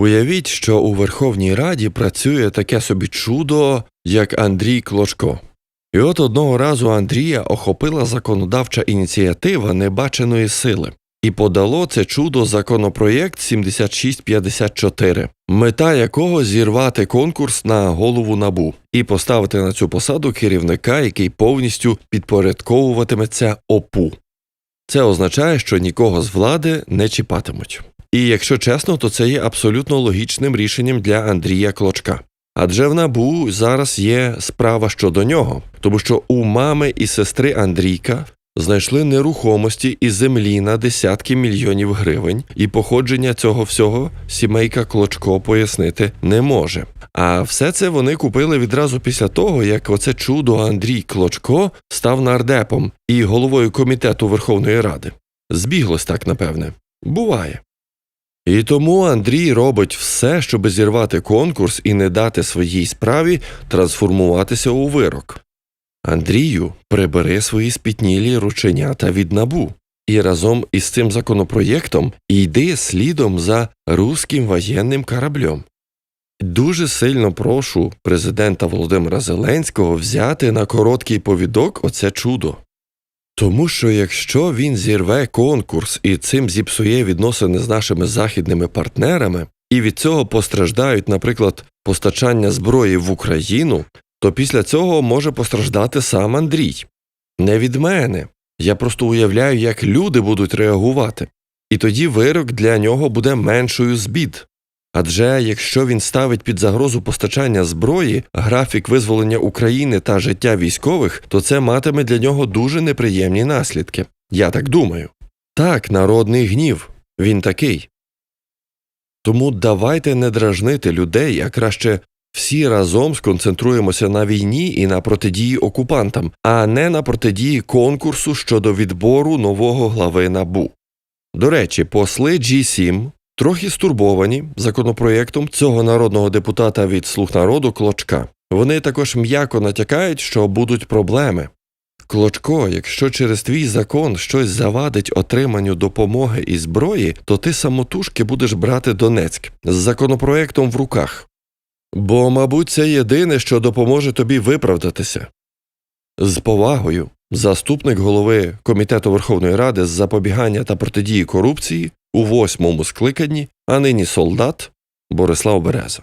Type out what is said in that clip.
Уявіть, що у Верховній Раді працює таке собі чудо, як Андрій Клочко. І от одного разу Андрія охопила законодавча ініціатива небаченої сили, і подало це чудо законопроєкт 7654, мета якого зірвати конкурс на голову набу і поставити на цю посаду керівника, який повністю підпорядковуватиметься ОПУ. Це означає, що нікого з влади не чіпатимуть. І якщо чесно, то це є абсолютно логічним рішенням для Андрія Клочка. Адже в набу зараз є справа щодо нього, тому що у мами і сестри Андрійка знайшли нерухомості і землі на десятки мільйонів гривень, і походження цього всього сімейка Клочко пояснити не може. А все це вони купили відразу після того, як оце чудо Андрій Клочко став нардепом і головою комітету Верховної Ради. Збіглось так, напевне. Буває. І тому Андрій робить все, щоб зірвати конкурс і не дати своїй справі трансформуватися у вирок. Андрію, прибери свої спітнілі рученята від набу і разом із цим законопроєктом йди слідом за руським воєнним кораблем. Дуже сильно прошу президента Володимира Зеленського взяти на короткий повідок оце чудо. Тому що якщо він зірве конкурс і цим зіпсує відносини з нашими західними партнерами, і від цього постраждають, наприклад, постачання зброї в Україну, то після цього може постраждати сам Андрій. Не від мене. Я просто уявляю, як люди будуть реагувати, і тоді вирок для нього буде меншою з бід. Адже якщо він ставить під загрозу постачання зброї, графік визволення України та життя військових, то це матиме для нього дуже неприємні наслідки. Я так думаю. Так, народний гнів, він такий. Тому давайте не дражнити людей, а краще всі разом сконцентруємося на війні і на протидії окупантам, а не на протидії конкурсу щодо відбору нового глави НАБУ. До речі, посли G7 трохи стурбовані законопроєктом цього народного депутата від слуг народу Клочка. Вони також м'яко натякають, що будуть проблеми. Клочко, якщо через твій закон щось завадить отриманню допомоги і зброї, то ти самотужки будеш брати Донецьк з законопроєктом в руках. Бо, мабуть, це єдине, що допоможе тобі виправдатися. З повагою, заступник голови Комітету Верховної Ради з запобігання та протидії корупції у восьмому скликанні, а нині солдат Борислав Береза.